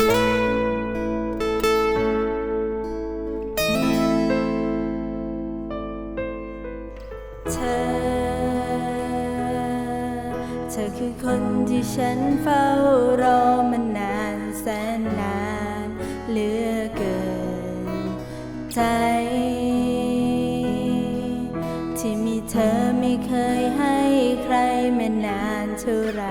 เธอ เธอคือคนที่ฉันเฝ้ารอมานานแสนนานเหลือเกิน ใจ ที่มีเธอไม่เคยให้ใครมานานเท่าไร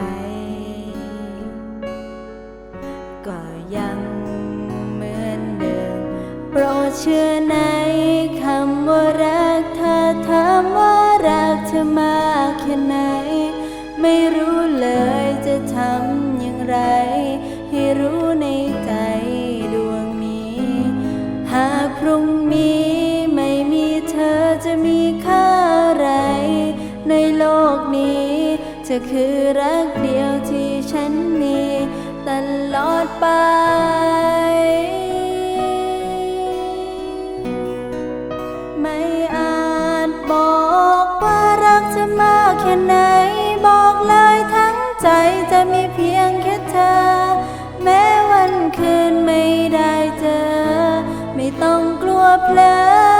รดเชื่อในคำว่ารักเธอถามว่ารักเธอมากแค่ไหน ไม่รู้เลยจะทำอย่างไร ให้รู้ในใจดวงนี้ หากพรุ่งนี้ไม่มีเธอจะมีค่าอะไร ในโลกนี้เธอคือรักเดียวที่ฉันมีตลอดไป แค่ไหนบอกเลยทั้งใจจะมีเพียงแค่เธอ แม้วันคืนไม่ได้เจอ ไม่ต้องกลัวเพลอ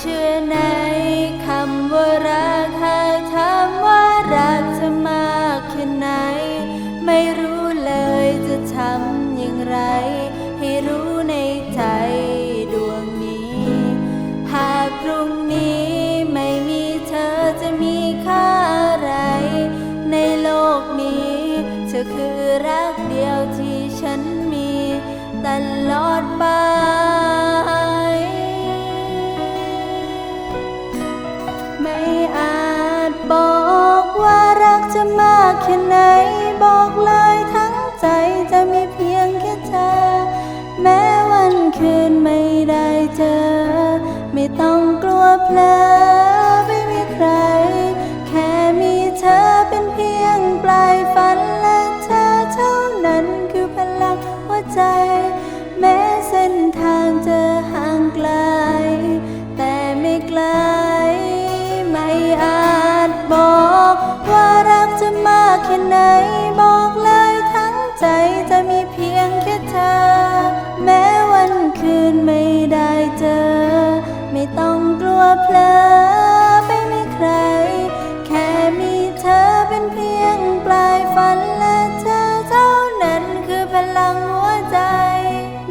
เชื่อในคำว่ารักหากถามว่ารักเธอมากแค่ไหน ไม่รู้เลยจะทำอย่างไร ให้รู้ในใจดวงนี้ หากพรุ่งนี้ไม่มีเธอจะมีค่าอะไร ในโลกนี้ เธอคือรักเดียวที่ฉันมีตลอดไป กจะมากแค่ไหน บอกเลยทั้งใจจะมีเพียงแค่เธอ แม้วันคืนไม่ได้เจอ ไม่ต้องกลัวเพลอ แค่ไหนบอกเลยทั้งใจจะมีเพียงแค่เธอ แม้วันคืนไม่ได้เจอ ไม่ต้องกลัวเพลอไม่มีใคร แค่มีเธอเป็นเพียงปลายฝันและเธอเท่านั้นคือพลังหัวใจ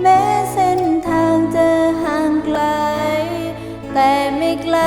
แม้เส้นทางจะห่างไกล แต่ไม่ไกล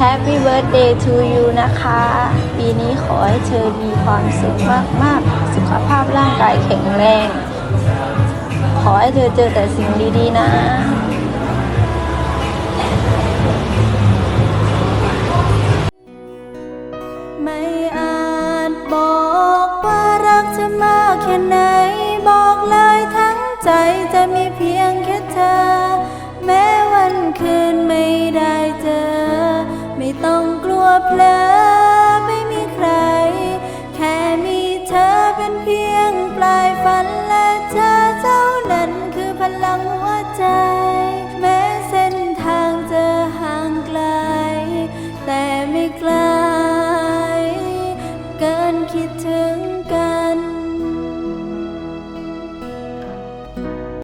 Happy birthday to you นะคะ ปีนี้ขอให้เธอมีความสุขมาก ๆ สุขภาพร่างกายแข็งแรง ขอให้เธอเจอแต่สิ่งดี ๆ นะ